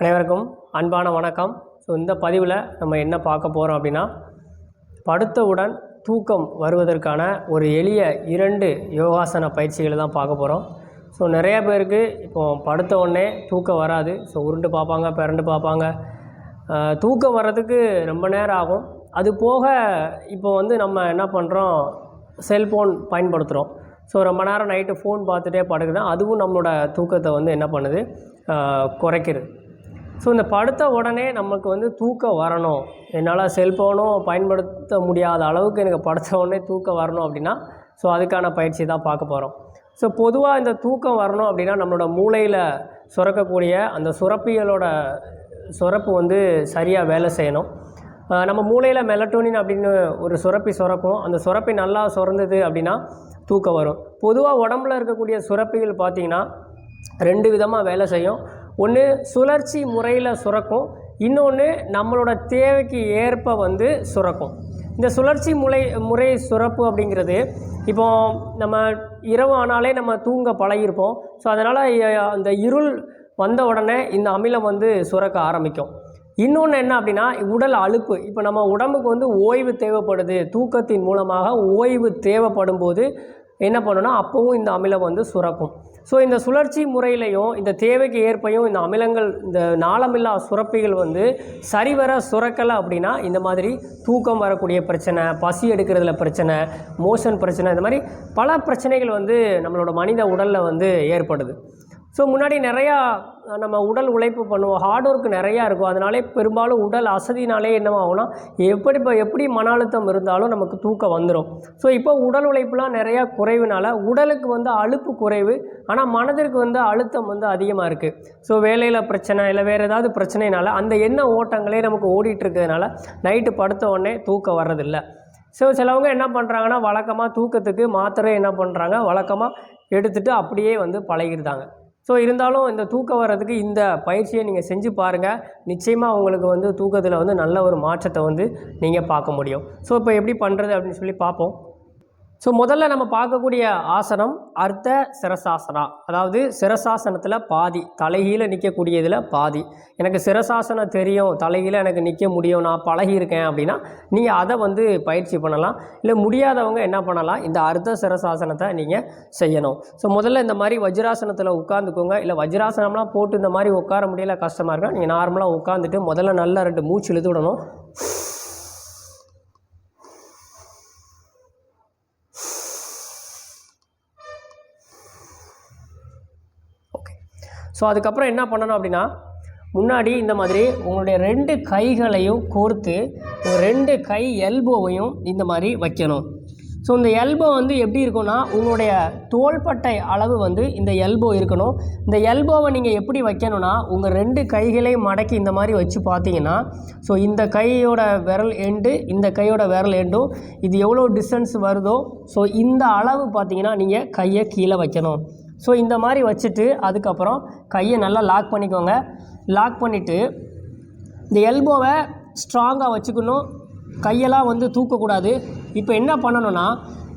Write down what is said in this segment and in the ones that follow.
அனைவருக்கும் அன்பான வணக்கம். ஸோ இந்த பதிவில் நம்ம என்ன பார்க்க போகிறோம் அப்படின்னா படுத்தவுடன் தூக்கம் வருவதற்கான ஒரு எளிய இரண்டு யோகாசன பயிற்சிகளை தான் பார்க்க போகிறோம் ஸோ நிறைய பேருக்கு இப்போ படுத்த உடனே தூக்கம் வராது. ஸோ உருண்டு பார்ப்பாங்க பிறண்டு பார்ப்பாங்க. தூக்கம் வர்றதுக்கு ரொம்ப நேரம் ஆகும். அது போக இப்போ வந்து நம்ம என்ன பண்ணுறோம் செல்ஃபோன் பயன்படுத்துகிறோம் ஸோ ரொம்ப நேரம் நைட்டு ஃபோன் பார்த்துட்டே படுக்குதான் அதுவும் நம்மளோட தூக்கத்தை வந்து என்ன பண்ணுது? குறைக்கிறது ஸோ இந்த படுத்த உடனே நமக்கு வந்து தூக்கம் வரணும். என்னால் செல்ஃபோனும் பயன்படுத்த முடியாத அளவுக்கு எனக்கு படுத்த உடனே தூக்கம் வரணும் அப்படின்னா ஸோ அதுக்கான பயிற்சி தான் பார்க்க போகிறோம் ஸோ பொதுவாக இந்த தூக்கம் வரணும் அப்படின்னா நம்மளோட மூளையில் சுரக்கக்கூடிய அந்த சுரப்பிகளோட சுரப்பு வந்து சரியாக வேலை செய்யணும். நம்ம மூளையில் மெலட்டோனின் அப்படின்னு ஒரு சுரப்பி சுரக்கும். அந்த சுரப்பி நல்லா சுரந்தது அப்படின்னா தூக்கம் வரும். பொதுவாக உடம்புல இருக்கக்கூடிய சுரப்பிகள் பார்த்திங்கன்னா ரெண்டு விதமாக வேலை செய்யும். ஒன்று சுழற்சி முறையில் சுரக்கும் இன்னொன்று நம்மளோட தேவைக்கு ஏற்ப வந்து சுரக்கும். இந்த சுழற்சி முறை முறை சுரப்பு அப்படிங்கிறது இப்போ நம்ம இரவு ஆனாலே நம்ம தூங்க பழகியிருப்போம். ஸோ அதனால் அந்த இருள் வந்த உடனே இந்த அமிலம் வந்து சுரக்க ஆரம்பிக்கும். இன்னொன்று என்ன அப்படின்னா உடல் அலுப்பு. இப்போ நம்ம உடம்புக்கு வந்து ஓய்வு தேவைப்படுது. தூக்கத்தின் மூலமாக ஓய்வு தேவைப்படும் போது என்ன பண்ணணும்னா அப்போவும் இந்த அமிலம் வந்து சுரக்கும். ஸோ இந்த சுழற்சி முறையிலையும் இந்த தேவைக்கு ஏற்பையும் இந்த அமிலங்கள் இந்த நாளமில்லா சுரப்பிகள் வந்து சரிவர சுரக்கலை அப்படின்னா இந்த மாதிரி தூக்கம் வரக்கூடிய பிரச்சனை பசி எடுக்கிறதுல பிரச்சனை மோஷன் பிரச்சனை இந்த மாதிரி பல பிரச்சனைகள் வந்து நம்மளோட மனித உடலில் வந்து ஏற்படுது. ஸோ முன்னாடி நிறையா நம்ம உடல் உழைப்பு பண்ணுவோம். ஹார்ட் ஒர்க் நிறையா இருக்கும். அதனாலே பெரும்பாலும் உடல் அசதினாலே என்னவாகும்னா எப்படி இப்போ எப்படி மன அழுத்தம் இருந்தாலும் நமக்கு தூக்கம் வந்துடும் ஸோ இப்போ உடல் உழைப்புலாம் நிறையா குறைவுனால உடலுக்கு வந்து அலுப்பு குறைவு ஆனால் மனதிற்கு வந்து அழுத்தம் வந்து அதிகமாக இருக்குது ஸோ வேலையில் பிரச்சனை இல்லை வேறு ஏதாவது பிரச்சனைனால அந்த எண்ண ஓட்டங்களே நமக்கு ஓடிட்டு இருக்கிறதுனால நைட்டு படுத்த உடனே தூக்கம் வர்றதில்லை. ஸோ சிலவங்க என்ன பண்ணுறாங்கன்னா வழக்கமாக தூக்கத்துக்கு மாத்திரை என்ன பண்ணுறாங்க வழக்கமாக எடுத்துகிட்டு அப்படியே வந்து பழகிருந்தாங்க. ஸோ இருந்தாலும் இந்த தூக்கம் வர்றதுக்கு இந்த பயிற்சியை நீங்கள் செஞ்சு பாருங்கள் நிச்சயமாக உங்களுக்கு வந்து தூக்கத்தில் வந்து நல்ல ஒரு மாற்றத்தை வந்து நீங்கள் பார்க்க முடியும். ஸோ இப்போ எப்படி பண்ணுறது அப்படின்னு சொல்லி பார்ப்போம். ஸோ முதல்ல நம்ம பார்க்கக்கூடிய ஆசனம் அர்த்த சிரசாசனா. அதாவது சிரசாசனத்தில் பாதி தலைகீழ நிற்கக்கூடியதில் பாதி. எனக்கு சிரசாசனம் தெரியும் தலைகீழ எனக்கு நிற்க முடியும் நான் பழகியிருக்கேன் அப்படின்னா நீங்கள் அதை வந்து பயிற்சி பண்ணலாம். இல்லை முடியாதவங்க என்ன பண்ணலாம்? இந்த அர்த்த சிரசாசனத்தை நீங்கள் செய்யணும். ஸோ முதல்ல இந்த மாதிரி வஜ்ராசனத்தில் உட்காந்துக்கோங்க இல்லை வஜ்ராசனம்லாம் போட்டு இந்த மாதிரி உட்கார முடியல கஷ்டமாக இருக்கா? நீங்கள் நார்மலாக உட்காந்துட்டு முதல்ல நல்லா ரெண்டு மூச்சு இழுத்து விடணும். ஸோ அதுக்கப்புறம் என்ன பண்ணணும் அப்படின்னா முன்னாடி இந்த மாதிரி உங்களுடைய ரெண்டு கைகளையும் கோர்த்து ரெண்டு கை எல்போவையும் இந்த மாதிரி வைக்கணும். ஸோ இந்த எல்போ வந்து எப்படி இருக்கும்னா உங்களுடைய தோள்பட்டை அளவு வந்து இந்த எல்போ இருக்கணும். இந்த எல்போவை நீங்கள் எப்படி வைக்கணும்னா உங்கள் ரெண்டு கைகளையும் மடக்கி இந்த மாதிரி வச்சு பார்த்தீங்கன்னா ஸோ இந்த கையோட விரல் எண்டு இந்த கையோட விரல் எண்டும் இது எவ்வளோ டிஸ்டன்ஸ் வருதோ ஸோ இந்த அளவு பார்த்தீங்கன்னா நீங்கள் கையை கீழே வைக்கணும். ஸோ இந்த மாதிரி வச்சுட்டு அதுக்கப்புறம் கையை நல்லா லாக் பண்ணிக்கோங்க. லாக் பண்ணிவிட்டு இந்த எல்போவை ஸ்ட்ராங்காக வச்சுக்கணும். கையெல்லாம் வந்து தூக்கக்கூடாது. இப்போ என்ன பண்ணணும்னா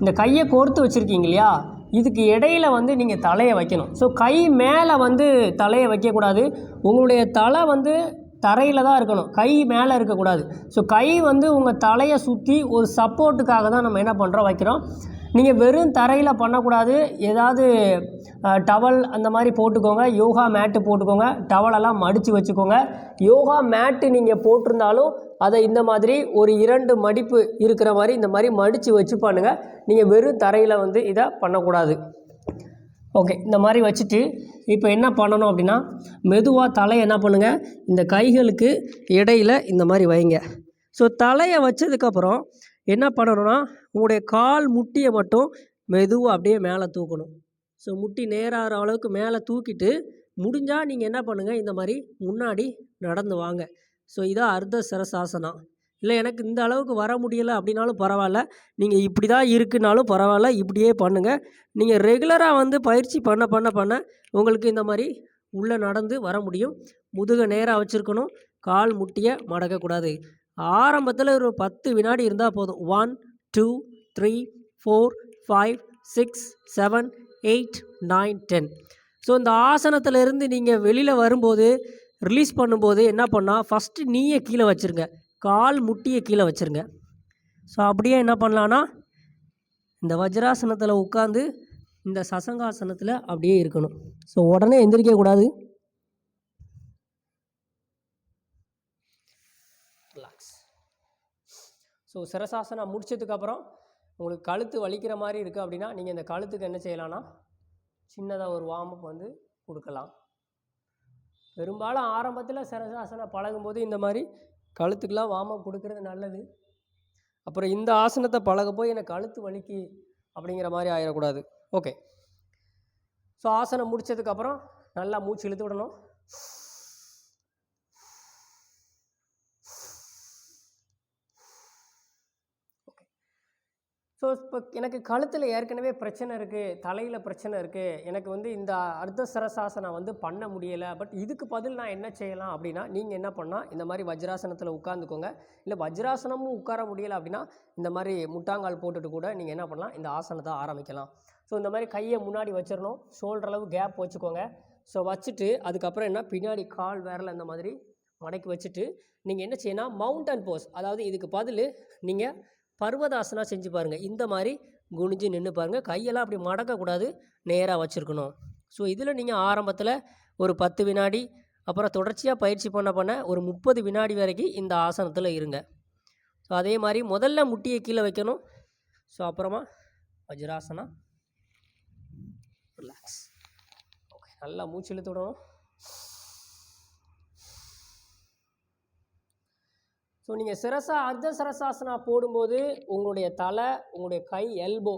இந்த கையை கோர்த்து வச்சுருக்கீங்க இல்லையா? இதுக்கு இடையில வந்து நீங்கள் தலையை வைக்கணும். ஸோ கை மேலே வந்து தலையை வைக்கக்கூடாது. உங்களுடைய தலை வந்து தரையில் தான் இருக்கணும். கை மேலே இருக்கக்கூடாது. ஸோ கை வந்து உங்கள் தலையை சுற்றி ஒரு சப்போர்ட்டுக்காக தான் நம்ம என்ன பண்ணுறோம் வைக்கிறோம். நீங்கள் வெறும் தரையில் பண்ணக்கூடாது. ஏதாவது டவல் அந்த மாதிரி போட்டுக்கோங்க. யோகா மேட்டு போட்டுக்கோங்க. டவலெல்லாம் மடித்து வச்சுக்கோங்க. யோகா மேட்டு நீங்கள் போட்டிருந்தாலும் அதை இந்த மாதிரி ஒரு இரண்டு மடிப்பு இருக்கிற மாதிரி இந்த மாதிரி மடித்து வச்சு பண்ணுங்கள் நீங்கள் வெறும் தரையில் வந்து இதை பண்ணக்கூடாது. ஓகே இந்த மாதிரி வச்சுட்டு இப்போ என்ன பண்ணணும் அப்படின்னா மெதுவாக தலையை என்ன பண்ணுங்கள் இந்த கைகளுக்கு இடையில இந்த மாதிரி வைங்க. ஸோ தலையை வச்சதுக்கப்புறம் என்ன பண்ணணும்னா உங்களுடைய கால் முட்டியை மட்டும் மெதுவாக அப்படியே மேலே தூக்கணும். ஸோ முட்டி நேராகிற அளவுக்கு மேலே தூக்கிட்டு முடிஞ்சால் நீங்கள் என்ன பண்ணுங்கள் இந்த மாதிரி முன்னாடி நடந்து வாங்க. ஸோ இதான் அர்த்த சிரசாசனம் இல்லை எனக்கு இந்த அளவுக்கு வர முடியலை அப்படின்னாலும் பரவாயில்ல. நீங்கள் இப்படி தான் இருக்குனாலும் பரவாயில்ல இப்படியே பண்ணுங்கள் நீங்கள் ரெகுலராக வந்து பயிற்சி பண்ண பண்ண பண்ண உங்களுக்கு இந்த மாதிரி உள்ளே நடந்து வர முடியும். முதுகை நேராக வச்சுருக்கணும். கால் முட்டியை மடக்கக்கூடாது. ஆரம்பத்தில் ஒரு பத்து வினாடி இருந்தால் போதும். One two three four five six seven eight nine ten so இந்த ஆசனத்திலிருந்து நீங்கள் வெளியில் வரும்போது ரிலீஸ் பண்ணும்போது என்ன பண்ணால் ஃபஸ்ட்டு நீயே கீழே வச்சுருங்க. கால் முட்டியை கீழே வச்சுருங்க. ஸோ அப்படியே என்ன பண்ணலான்னா இந்த வஜ்ராசனத்தில் உட்காந்து இந்த சசங்காசனத்தில் அப்படியே இருக்கணும். ஸோ உடனே எந்திரிக்கக்கூடாது ரிலாக்ஸ் ஸோ சிரசாசனம் முடிச்சதுக்கப்புறம் உங்களுக்கு கழுத்து வலிக்கிற மாதிரி இருக்குது அப்படின்னா நீங்கள் இந்த கழுத்துக்கு என்ன செய்யலாம்னா சின்னதாக ஒரு வார்ம் வந்து கொடுக்கலாம். பெரும்பாலும் ஆரம்பத்தில் சிரசாசனம் பழகும்போது இந்த மாதிரி கழுத்துக்கெலாம் வார்ம் கொடுக்கறது நல்லது. அப்புறம் இந்த ஆசனத்தை பழக போய் எனக்கு கழுத்து வலிக்கு அப்படிங்கிற மாதிரி ஆயிடக்கூடாது. ஓகே ஸோ ஆசனம் முடிச்சதுக்கப்புறம் நல்லா மூச்சு இழுத்து விடணும். ஸோ இப்போ எனக்கு கழுத்தில் ஏற்கனவே பிரச்சனை இருக்குது தலையில் பிரச்சனை இருக்குது எனக்கு வந்து இந்த அர்த்த சரசாசனம் வந்து பண்ண முடியலை. பட் இதுக்கு பதில் நான் என்ன செய்யலாம் அப்படின்னா நீங்கள் என்ன பண்ணால் இந்த மாதிரி வஜ்ராசனத்தில் உட்காந்துக்கோங்க இல்லை வஜ்ராசனமும் உட்கார முடியலை அப்படின்னா இந்த மாதிரி முட்டாங்கால் போட்டுட்டு கூட நீங்கள் என்ன பண்ணலாம் இந்த ஆசனத்தை ஆரம்பிக்கலாம். ஸோ இந்த மாதிரி கையை முன்னாடி வச்சிடணும் ஷோல்டர் அளவு கேப் வச்சுக்கோங்க. ஸோ வச்சுட்டு அதுக்கப்புறம் என்ன பின்னாடி கால் விரல இந்த மாதிரி மடக்கி வச்சுட்டு நீங்கள் என்ன செய்யணும் மவுண்டன் போஸ் அதாவது இதுக்கு பதில் நீங்கள் பர்வதாசனா செஞ்சு பாருங்கள் இந்த மாதிரி குனிஞ்சு நின்று பாருங்கள் கையெல்லாம் அப்படி மடக்கக்கூடாது. நேராக வச்சுருக்கணும். ஸோ இதில் நீங்கள் ஆரம்பத்தில் ஒரு பத்து வினாடி அப்புறம் தொடர்ச்சியாக பயிற்சி பண்ண பண்ண ஒரு முப்பது வினாடி வரைக்கும் இந்த ஆசனத்தில் இருங்க. ஸோ அதே மாதிரி முதல்ல முட்டியை கீழே வைக்கணும். ஸோ அப்புறமா வஜ்ராசனா ரிலாக்ஸ் ஓகே நல்லா மூச்சு இழுத்து விடணும். ஸோ நீங்கள் சிரசா அர்த்த சிரசாசனா போடும்போது உங்களுடைய தலை உங்களுடைய கை எல்போ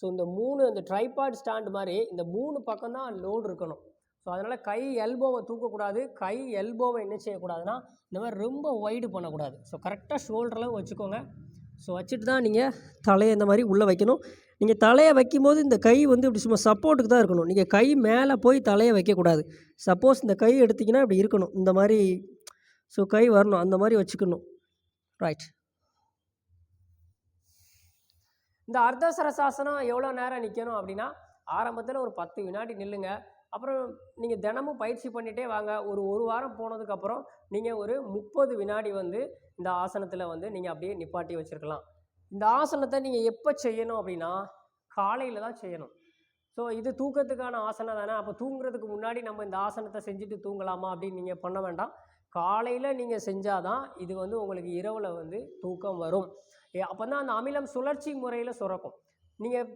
ஸோ இந்த மூணு இந்த ட்ரைபாட் ஸ்டாண்ட் மாதிரி இந்த மூணு பக்கம் தான் லோடு இருக்கணும். ஸோ அதனால் கை எல்போவை தூக்கக்கூடாது. கை எல்போவை என்ன செய்யக்கூடாதுன்னா இந்த மாதிரி ரொம்ப ஒய்டு பண்ணக்கூடாது. ஸோ கரெக்டாக ஷோல்டரில் வச்சுக்கோங்க. ஸோ வச்சுட்டு தான் நீங்கள் தலையை இந்த மாதிரி உள்ளே வைக்கணும். நீங்கள் தலையை வைக்கும்போது இந்த கை வந்து இப்படி சும்மா சப்போர்ட்டுக்கு தான் இருக்கணும். நீங்கள் கை மேலே போய் தலையை வைக்கக்கூடாது. சப்போஸ் இந்த கை எடுத்திங்கன்னா இப்படி இருக்கணும். இந்த மாதிரி ஸோ கை வரணும். அந்த மாதிரி வச்சுக்கணும். ரைட் இந்த அர்த்த சரசாசனம் எவ்வளோ நேரம் நிற்கணும் அப்படின்னா ஆரம்பத்தில் ஒரு பத்து வினாடி நில்லுங்க. அப்புறம் நீங்கள் தினமும் பயிற்சி பண்ணிகிட்டே வாங்க. ஒரு ஒரு வாரம் போனதுக்கப்புறம் நீங்கள் ஒரு முப்பது வினாடி வந்து இந்த ஆசனத்தில் வந்து நீங்கள் அப்படியே நிப்பாட்டி வச்சுருக்கலாம். இந்த ஆசனத்தை நீங்கள் எப்போ செய்யணும் அப்படின்னா காலையில் தான் செய்யணும். ஸோ இது தூக்கத்துக்கான ஆசனம் தானே. அப்போ தூங்குறதுக்கு முன்னாடி நம்ம இந்த ஆசனத்தை செஞ்சுட்டு தூங்கலாமா அப்படின்னு நீங்கள் பண்ண வேண்டாம். காலையில் நீங்கள் செஞ்சால் தான் இது வந்து உங்களுக்கு இரவில் வந்து தூக்கம் வரும். அப்போ தான் அந்த அமிலம் சுழற்சி முறையில் சுரக்கும். நீங்கள்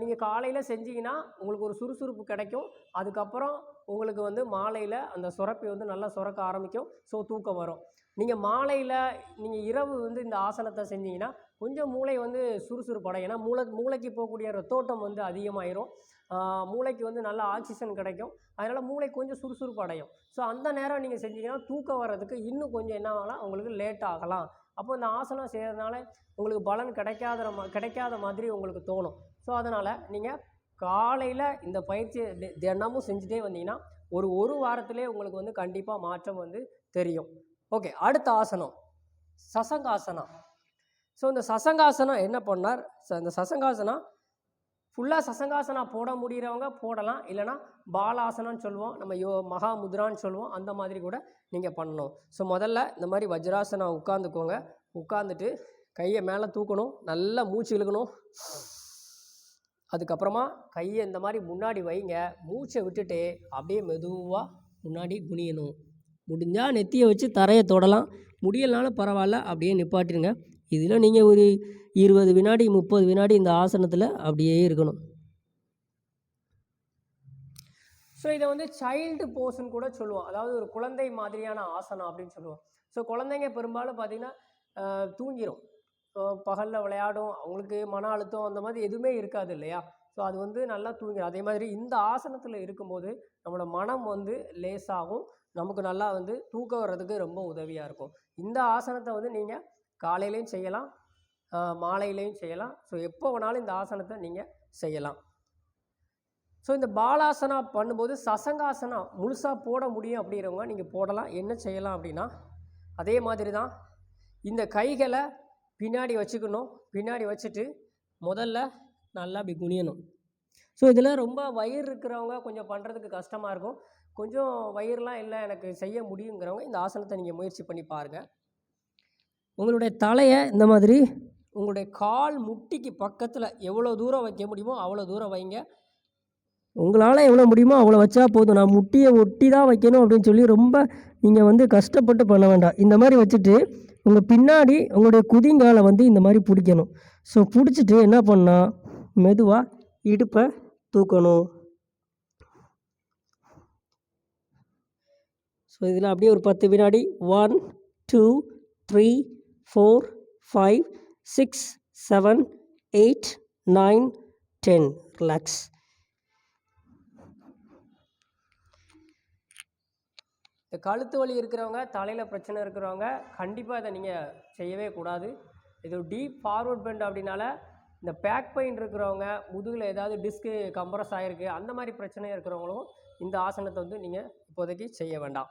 நீங்கள் காலையில் செஞ்சீங்கன்னா உங்களுக்கு ஒரு சுறுசுறுப்பு கிடைக்கும். அதுக்கப்புறம் உங்களுக்கு வந்து மாலையில் அந்த சுரப்பி வந்து நல்லா சுரக்க ஆரம்பிக்கும். ஸோ தூக்கம் வரும். நீங்கள் மாலையில் நீங்கள் இரவு வந்து இந்த ஆசனத்தை செஞ்சீங்கன்னா கொஞ்சம் மூளை வந்து சுறுசுறுப்படையும். ஏன்னா மூளை மூளைக்கு போகக்கூடிய ரத்தோட்டம் வந்து அதிகமாயிரும். மூளைக்கு வந்து நல்ல ஆக்சிஜன் கிடைக்கும். அதனால் மூளை கொஞ்சம் சுறுசுறுப்பு அடையும். ஸோ அந்த நேரம் நீங்கள் செஞ்சீங்கன்னா தூக்கம் வர்றதுக்கு இன்னும் கொஞ்சம் என்ன ஆகலாம்? உங்களுக்கு லேட் ஆகலாம். அப்போ இந்த ஆசனம் செய்கிறதுனால உங்களுக்கு பலன் கிடைக்காத மா கிடைக்காத மாதிரி உங்களுக்கு தோணும். ஸோ அதனால் நீங்கள் காலையில் இந்த பயிற்சி தி- தினமும் செஞ்சுட்டே வந்தீங்கன்னா ஒரு ஒரு வாரத்திலே உங்களுக்கு வந்து கண்டிப்பாக மாற்றம் வந்து தெரியும். ஓகே அடுத்த ஆசனம். சசங்காசனம். ஸோ இந்த சசங்காசனம் என்ன பண்ணார்? ஸோ இந்த சசங்காசனம் ஃபுல்லாக சசங்காசனா போட முடிகிறவங்க போடலாம். இல்லைனா பாலாசனம்னு சொல்லுவோம். நம்ம யோ மகா முத்ரான்னு சொல்லுவோம். அந்த மாதிரி கூட நீங்கள் பண்ணணும். ஸோ முதல்ல இந்த மாதிரி வஜ்ராசனம் உட்காந்துக்கோங்க. உட்காந்துட்டு கையை மேலே தூக்கணும். நல்லா மூச்சு இழுக்கணும். அதுக்கப்புறமா கையை இந்த மாதிரி முன்னாடி வைங்க. மூச்சை விட்டுட்டு அப்படியே மெதுவாக முன்னாடி குனியணும். முடிஞ்சால் நெத்தியை வச்சு தரையை தொடலாம். முடியலனாலும் பரவாயில்ல. அப்படியே நிப்பாட்டிடுங்க. இதில் நீங்கள் ஒரு இருபது வினாடி முப்பது வினாடி இந்த ஆசனத்தில் அப்படியே இருக்கணும். ஸோ இதை வந்து சைல்டு போர்ஷன் கூட சொல்லுவோம். அதாவது ஒரு குழந்தை மாதிரியான ஆசனம் அப்படின்னு சொல்லுவோம். ஸோ குழந்தைங்க பெரும்பாலும் பார்த்தீங்கன்னா தூங்கிடும் பகலில் விளையாடும் அவங்களுக்கு மன அழுத்தம் அந்த மாதிரி எதுவுமே இருக்காது இல்லையா? ஸோ அது வந்து நல்லா தூங்கிடும் அதே மாதிரி இந்த ஆசனத்தில் இருக்கும்போது நம்மளோட மனம் வந்து லேஸாகும் நமக்கு நல்லா வந்து தூக்கம் வர்றதுக்கு ரொம்ப உதவியாக இருக்கும். இந்த ஆசனத்தை வந்து நீங்கள் காலையிலையும் செய்யலாம் மாலையிலையும் செய்யலாம். ஸோ எப்போ வேணாலும் இந்த ஆசனத்தை நீங்கள் செய்யலாம். ஸோ இந்த பாலாசனா பண்ணும்போது சசங்காசனா முழுசாக போட முடியும் அப்படிங்கிறவங்க நீங்கள் போடலாம். என்ன செய்யலாம் அப்படின்னா அதே மாதிரி தான் இந்த கைகளை பின்னாடி வச்சுக்கணும். பின்னாடி வச்சுட்டு முதல்ல நல்லா அப்படி குனியணும். ஸோ இதில் ரொம்ப வயிறு இருக்கிறவங்க கொஞ்சம் பண்ணுறதுக்கு கஷ்டமாக இருக்கும். கொஞ்சம் வயிறுலாம் இல்லை எனக்கு செய்ய முடியுங்கிறவங்க இந்த ஆசனத்தை நீங்கள் முயற்சி பண்ணி பாருங்கள் உங்களுடைய தலையை இந்த மாதிரி உங்களுடைய கால் முட்டிக்கு பக்கத்தில் எவ்வளோ தூரம் வைக்க முடியுமோ அவ்வளோ தூரம் வைங்க. உங்களால் எவ்வளோ முடியுமோ அவ்வளோ வச்சா போதும். நான் முட்டியை ஒட்டி தான் வைக்கணும் அப்படின்னு சொல்லி ரொம்ப நீங்கள் வந்து கஷ்டப்பட்டு பண்ண வேண்டாம். இந்த மாதிரி வச்சுட்டு உங்கள் பின்னாடி உங்களுடைய குதிங்காலை வந்து இந்த மாதிரி பிடிக்கணும். ஸோ பிடிச்சிட்டு என்ன பண்ணால் மெதுவாக இடுப்பை தூக்கணும். ஸோ இதில் அப்படியே ஒரு பத்து வினாடி. One two three four five six seven eight nine ten relax இந்த கழுத்து வலி இருக்கிறவங்க தலையில் பிரச்சனை இருக்கிறவங்க கண்டிப்பாக இதை நீங்கள் செய்யவே கூடாது. இது டீப் ஃபார்வர்ட் பெண்ட் அப்படின்னால இந்த பேக் பெயின் இருக்கிறவங்க முதுகில் ஏதாவது டிஸ்க்கு கம்ப்ரஸ் ஆகிருக்கு அந்த மாதிரி பிரச்சனை இருக்கிறவங்களும் இந்த ஆசனத்தை வந்து நீங்கள் இப்போதைக்கு செய்ய வேண்டாம்.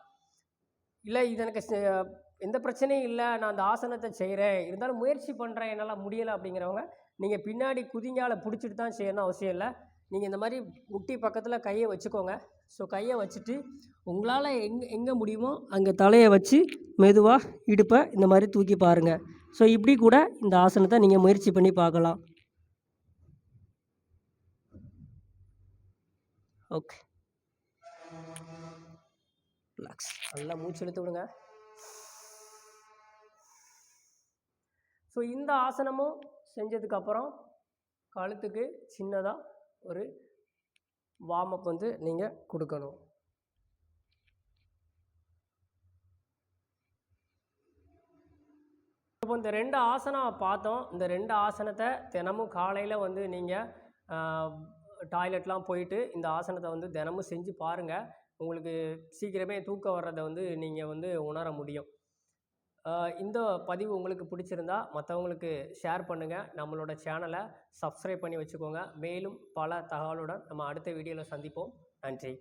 இல்லை இது எனக்கு எந்த பிரச்சனையும் இல்லை நான் அந்த ஆசனத்தை செய்கிறேன் இருந்தாலும் முயற்சி பண்ணுறேன் என்னால் முடியலை அப்படிங்கிறவங்க நீங்கள் பின்னாடி குதிங்கால பிடிச்சிட்டு தான் செய்யணும் அவசியம் இல்லை. நீங்கள் இந்த மாதிரி முட்டி பக்கத்தில் கையை வச்சுக்கோங்க. ஸோ கையை வச்சுட்டு உங்களால் எங்கே எங்கே முடியுமோ அங்கே தலையை வச்சு மெதுவாக இடுப்பை இந்த மாதிரி தூக்கி பாருங்கள் ஸோ இப்படி கூட இந்த ஆசனத்தை நீங்கள் முயற்சி பண்ணி பார்க்கலாம். ஓகே ரிலாக்ஸ் நல்லா மூச்சு இழுத்து விடுங்க. ஸோ இந்த ஆசனமும் செஞ்சதுக்கப்புறம் கழுத்துக்கு சின்னதாக ஒரு வார்ம் அப் வந்து நீங்கள் கொடுக்கணும். இப்போ இந்த ரெண்டு ஆசனம் பார்த்தோம். இந்த ரெண்டு ஆசனத்தை தினமும் காலையில் வந்து நீங்கள் டாய்லெட்லாம் போயிட்டு இந்த ஆசனத்தை வந்து தினமும் செஞ்சு பாருங்கள் உங்களுக்கு சீக்கிரமே தூக்கம் வர்றதை வந்து நீங்கள் வந்து உணர முடியும். இந்த பதிவு உங்களுக்கு பிடிச்சிருந்தா மற்றவங்களுக்கு ஷேர் பண்ணுங்கள் நம்மளோட சேனலை சப்ஸ்கிரைப் பண்ணி வச்சுக்கோங்க. மேலும் பல தகவலுடன் நம்ம அடுத்த வீடியோவில் சந்திப்போம். நன்றி.